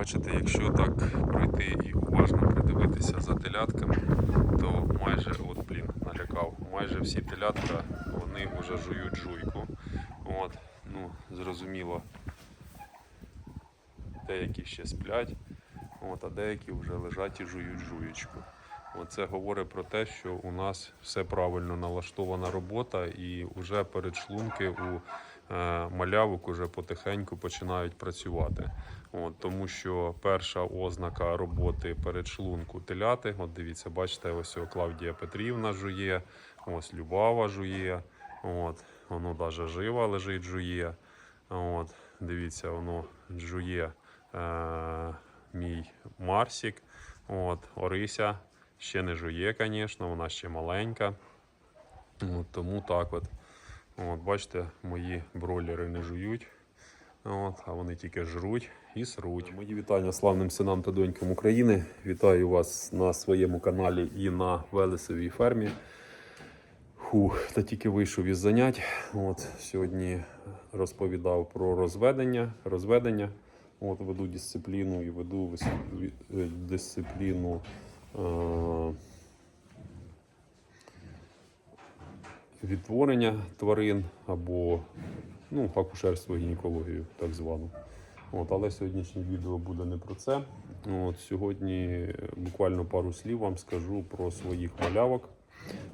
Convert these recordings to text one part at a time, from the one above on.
Бачите, якщо так пройти і уважно придивитися за телятками, то майже, от блін, налякав, майже всі телятка вони вже жують жуйку. От, ну, зрозуміло, деякі ще сплять, от, а деякі вже лежать і жують жуєчку. Оце говорить про те, що у нас все правильно налаштована робота, і вже передшлунки у малявок уже потихеньку починають працювати. От, тому що перша ознака роботи передшлунку теляти, от дивіться, бачите, ось Клавдія Петрівна жує, ось Любава жує, от, воно навіть жива лежить, жує. От, дивіться, воно жує е, мій Марсік. От, Орися ще не жує, звісно, вона ще маленька. От, тому так от. От, бачите, мої бройлери не жують, от, а вони тільки жруть і сруть. Мої вітання славним синам та донькам України. Вітаю вас на своєму каналі і на Велесовій фермі. Хух, та тільки вийшов із занять. От, сьогодні розповідав про розведення. розведення. От, веду дисципліну і веду е, дисципліну е- відтворення тварин або ну, акушерство гінекологію, так звану. От, але сьогоднішнє відео буде не про це. От, сьогодні буквально пару слів вам скажу про своїх малявок.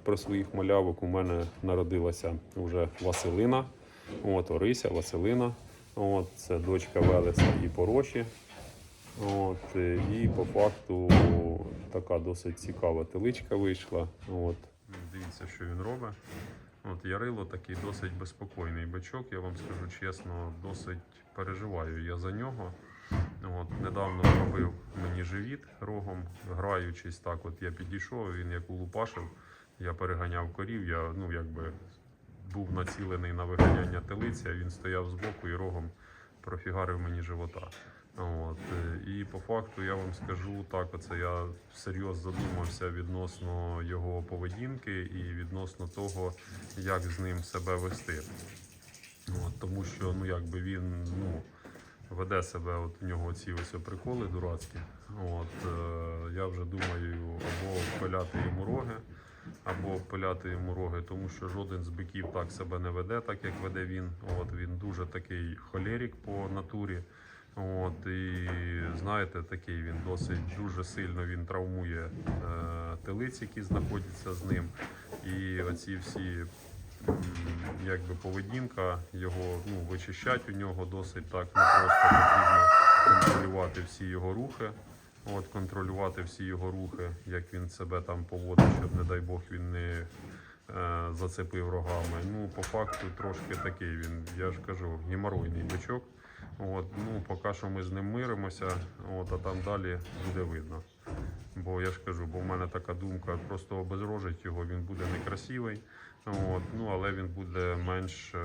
Про своїх малявок у мене народилася вже Василина, от, Орися, Василина. От, це дочка Велеса і Пороші. От, е, і по факту така досить цікава теличка вийшла. От. Дивіться, що він робить. От Ярило такий досить безпокійний бичок, я вам скажу чесно, досить переживаю я за нього. От, недавно пробив мені живіт рогом, граючись так, от я підійшов, він як улупашив, я переганяв корів, я ну, якби був націлений на виганяння телиці, а він стояв збоку і рогом профігарив мені живота. От, е, і по факту я вам скажу так, оце я всерйоз задумався відносно його поведінки і відносно того, як з ним себе вести. От, тому що ну, якби він ну, веде себе, от в нього ці ось приколи дурацькі. От, е, я вже думаю, або пиляти йому роги, або пиляти йому роги, тому що жоден з биків так себе не веде, так як веде він. От, він дуже такий холерік по натурі. От, і знаєте, такий він досить дуже сильно він травмує е, телиць, які знаходяться з ним. І оці всі якби поведінка його ну, вичищать у нього досить так непросто потрібно контролювати всі його рухи. От, контролювати всі його рухи, як він себе там поводить, щоб, не дай Бог, він не е, зацепив рогами. Ну, по факту трошки такий він, я ж кажу, геморойний бичок. От, ну, поки що ми з ним миримося, от, а там далі буде видно. Бо я ж кажу, бо в мене така думка, просто обезрожить його, він буде некрасивий, от, ну, але він буде менш е,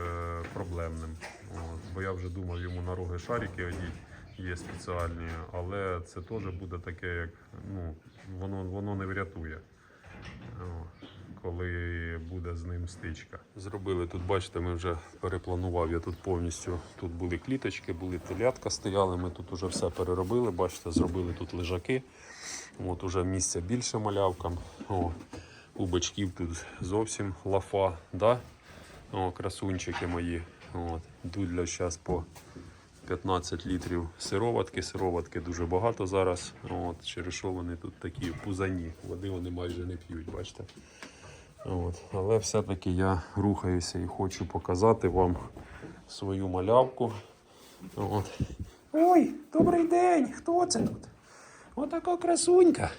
проблемним. От, бо я вже думав йому на роги шарики одіть, є спеціальні, але це теж буде таке, як ну, воно, воно не врятує. Коли буде з ним стичка. Зробили тут, бачите, ми вже перепланував я тут повністю. Тут були кліточки, були телятка стояли. Ми тут вже все переробили. Бачите, зробили тут лежаки. От уже місця більше малявкам. О, у бачків тут зовсім лафа. Да? О, красунчики мої. От. Дудля зараз по 15 літрів сироватки. Сироватки дуже багато зараз. От, через що вони тут такі пузані. Води вони майже не п'ють, бачите. От. Але все-таки я рухаюся і хочу показати вам свою малявку. От. Ой, добрий день! Хто це тут? Отака красунька.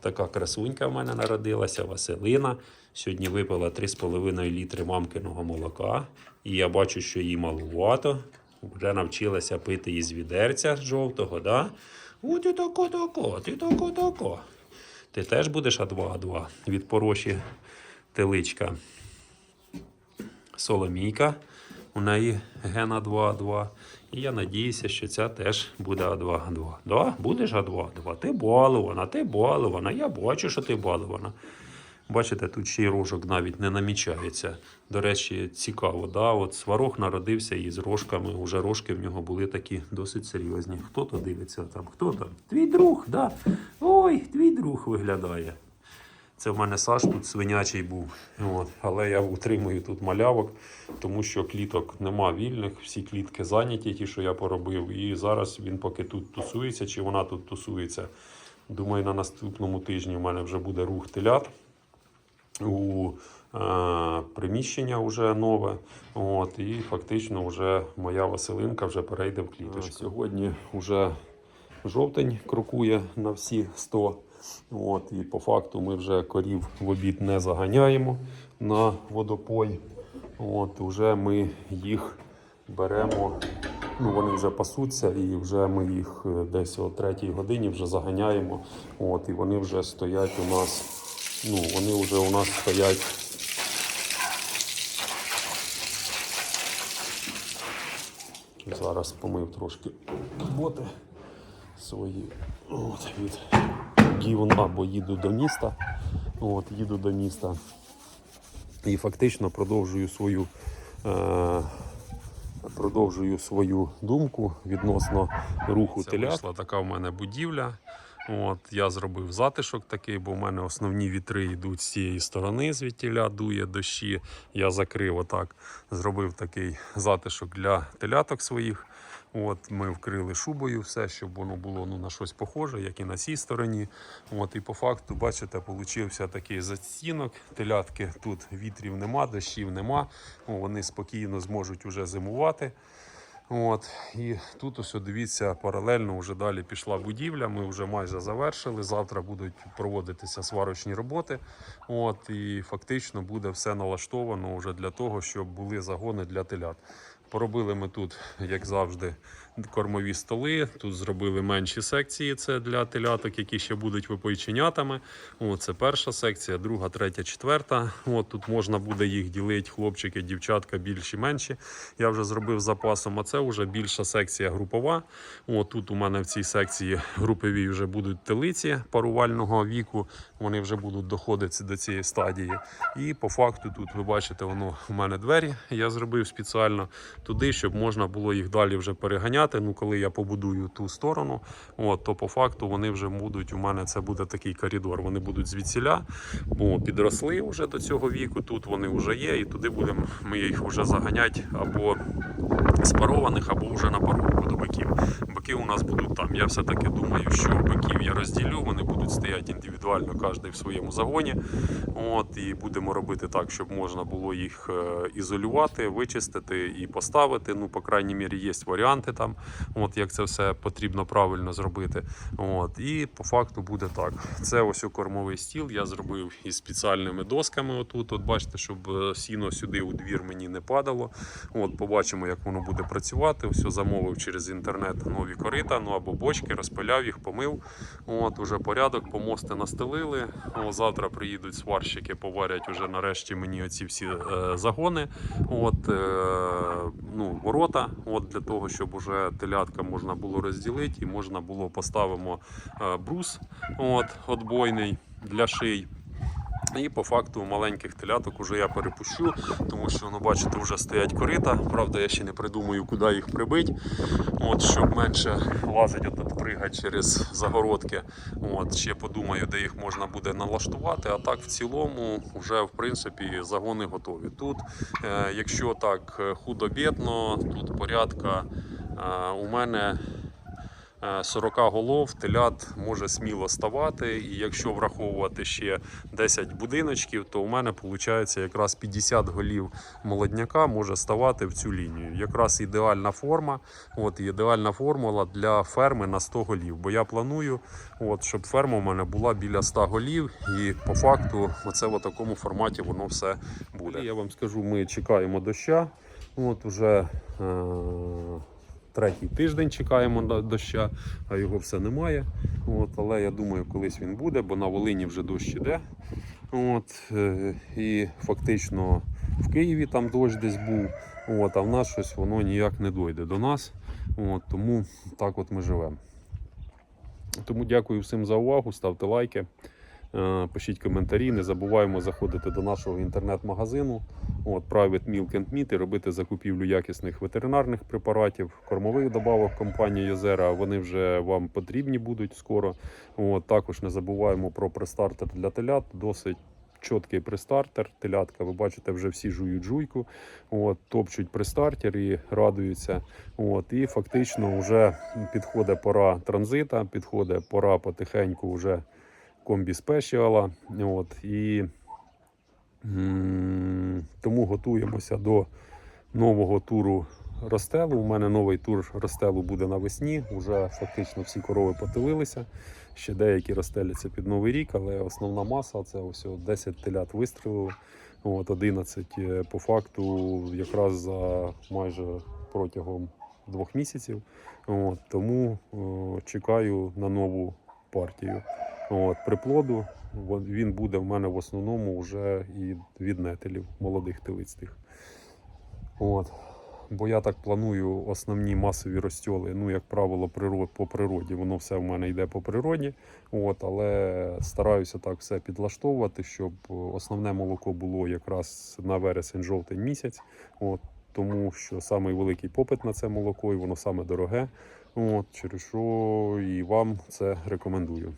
Така красунька в мене народилася, Василина. Сьогодні випила 3,5 літри мамкиного молока. І я бачу, що їй малувато. Вже навчилася пити із відерця жовтого, да? О, ти тако, тако, ти тако, тако. Ти теж будеш А2А2 від пороші теличка. Соломійка. У неї гена 2А2. І я надіюся, що ця теж буде А2А2. Да? Будеш А2А2. Ти балована, ти балована. Я бачу, що ти балована. Бачите, тут ще й рожок навіть не намічається. До речі, цікаво, да? От сварог народився із рожками. Уже рожки в нього були такі досить серйозні. Хто то дивиться там? Хто там? Твій друг, да? Ой, твій друг виглядає. Це в мене Саш тут свинячий був. От. Але я утримую тут малявок, тому що кліток нема вільних, всі клітки зайняті, ті, що я поробив. І зараз він поки тут тусується, чи вона тут тусується. Думаю, на наступному тижні в мене вже буде рух телят у е, приміщення вже нове. От, і фактично вже моя Василинка вже перейде в кліточку. Сьогодні вже жовтень крокує на всі 100. От, і по факту ми вже корів в обід не заганяємо на водопой. От, вже ми їх беремо. Ну, вони вже пасуться, і вже ми їх е, десь о третій годині вже заганяємо. От, і вони вже стоять у нас. Ну, вони вже у нас стоять. Зараз помив трошки боти свої от, від Гівна, бо їду до міста. От, їду до міста. І фактично продовжую свою, е, продовжую свою думку відносно руху Це телят. вийшла така в мене будівля. От, я зробив затишок такий, бо в мене основні вітри йдуть з цієї сторони, звідтіля дує дощі. Я закрив отак, зробив такий затишок для теляток своїх. От, ми вкрили шубою все, щоб воно було ну, на щось похоже, як і на цій стороні. От, і по факту, бачите, получився такий застінок. Телятки тут вітрів нема, дощів нема. Вони спокійно зможуть уже зимувати. От, і тут ось дивіться, паралельно вже далі пішла будівля. Ми вже майже завершили. Завтра будуть проводитися сварочні роботи. От, і фактично буде все налаштовано вже для того, щоб були загони для телят. Поробили ми тут, як завжди, кормові столи. Тут зробили менші секції. Це для теляток, які ще будуть випойченятами. О, це перша секція, друга, третя, четверта. От тут можна буде їх ділити, хлопчики, дівчатка, більші, менші. Я вже зробив запасом, а це вже більша секція групова. О, тут у мене в цій секції групові вже будуть телиці парувального віку. Вони вже будуть доходити до цієї стадії. І по факту тут ви бачите, воно у мене двері. Я зробив спеціально туди, щоб можна було їх далі вже переганяти. Ну, коли я побудую ту сторону, от, то по факту вони вже будуть. У мене це буде такий коридор. Вони будуть звідсіля, бо підросли вже до цього віку. Тут вони вже є, і туди будемо ми їх вже заганяти або спарованих, або вже на паровку до биків. Бики у нас будуть там. Я все-таки думаю, що биків я розділю, вони будуть стояти індивідуально, кожен в своєму загоні. От, і будемо робити так, щоб можна було їх е, ізолювати, вичистити і поставити. Ну, по крайній мірі, є варіанти там, от, як це все потрібно правильно зробити. От, і по факту буде так. Це ось у кормовий стіл. Я зробив із спеціальними досками. Отут, от бачите, щоб е, сіно сюди у двір мені не падало. От, побачимо, як воно буде працювати. Все замовив через інтернет нові корита, ну або бочки, розпиляв їх, помив. От, уже порядок, помости настелили. О, завтра приїдуть сварщики, поварять уже нарешті мені оці всі е, загони. От, е, ну, ворота, от, для того, щоб уже телятка можна було розділити і можна було поставимо е, брус от, отбойний для ший. І по факту маленьких теляток уже я перепущу, тому що ну, бачите, вже стоять корита. Правда, я ще не придумаю, куди їх прибити, от, щоб менше лазить от, пригати через загородки. От, ще подумаю, де їх можна буде налаштувати. А так в цілому вже в принципі загони готові. Тут, е, якщо так е, худо-бідно, тут порядка е, у мене. Е, 40 голов телят може сміло ставати. І якщо враховувати ще 10 будиночків, то у мене виходить якраз 50 голів молодняка може ставати в цю лінію. Якраз ідеальна форма. От ідеальна формула для ферми на 100 голів. Бо я планую, от, щоб ферма у мене була біля 100 голів, і по факту, оце в такому форматі воно все буде. Я вам скажу, ми чекаємо доща. От уже. Е- третій тиждень чекаємо на доща, а його все немає. От, але я думаю, колись він буде, бо на Волині вже дощ іде. От, е, і фактично в Києві там дощ десь був. От, а в нас щось воно ніяк не дойде до нас. От, тому так от ми живемо. Тому дякую всім за увагу, ставте лайки. Е, Пишіть коментарі, не забуваємо заходити до нашого інтернет-магазину. От, Private Milk and Meat і робити закупівлю якісних ветеринарних препаратів, кормових добавок компанії Йозера. Вони вже вам потрібні будуть скоро. От, також не забуваємо про престартер для телят. Досить чіткий престартер. Телятка, ви бачите, вже всі жують жуйку. От, топчуть престартер і радуються. От, і фактично вже підходить пора транзита, підходить пора потихеньку вже комбі спешіала. От, і тому готуємося до нового туру Ростелу. У мене новий тур Ростелу буде навесні. Уже фактично всі корови потилилися. Ще деякі розстеляться під новий рік, але основна маса це ось 10 телят вистрілили. От 11 е, по факту якраз за майже протягом двох місяців. От, тому о, чекаю на нову партію. От, приплоду він буде в мене в основному вже і від нетелів, молодих телиць тих. От. Бо я так планую основні масові розтьоли, ну, як правило, по природі. Воно все в мене йде по природі. От, але стараюся так все підлаштовувати, щоб основне молоко було якраз на вересень-жовтень місяць. От, тому що самий великий попит на це молоко, і воно саме дороге. От, через що і вам це рекомендую.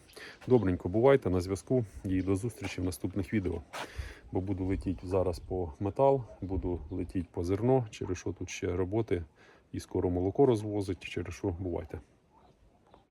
Добренько, бувайте на зв'язку і до зустрічі в наступних відео. Бо буду летіти зараз по метал, буду летіти по зерно, через що тут ще роботи і скоро молоко розвозить, через що бувайте.